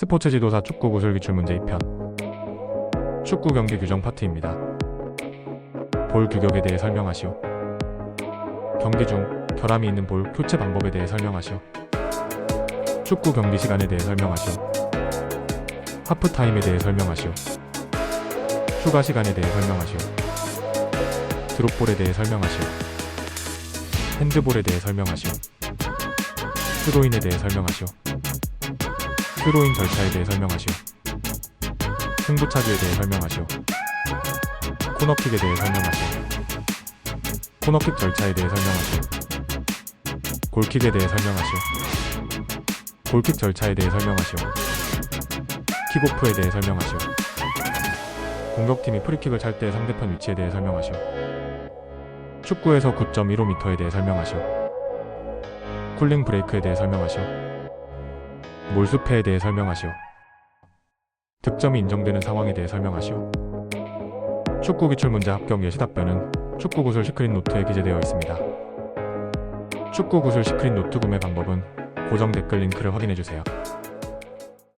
스포츠 지도사 축구 구슬 기출 문제 2편 축구 경기 규정 파트입니다. 볼 규격에 대해 설명하시오. 경기 중 결함이 있는 볼 교체 방법에 대해 설명하시오. 축구 경기 시간에 대해 설명하시오. 하프타임에 대해 설명하시오. 휴가 시간에 대해 설명하시오. 드롭볼에 대해 설명하시오. 핸드볼에 대해 설명하시오. 스로인에 대해 설명하시오. 스로인 절차에 대해 설명하시오. 승부차기에 대해 설명하시오. 코너킥에 대해 설명하시오. 코너킥 절차에 대해 설명하시오. 골킥에 대해 설명하시오. 골킥 절차에 대해 설명하시오. 킥오프에 대해 설명하시오. 공격팀이 프리킥을 찰 때 상대편 위치에 대해 설명하시오. 축구에서 9.15m에 대해 설명하시오. 쿨링 브레이크에 대해 설명하시오. 몰수패에 대해 설명하시오. 득점이 인정되는 상황에 대해 설명하시오. 축구 기출 문제 합격 예시 답변은 축구 구슬 시크릿 노트에 기재되어 있습니다. 축구 구슬 시크릿 노트 구매 방법은 고정 댓글 링크를 확인해 주세요.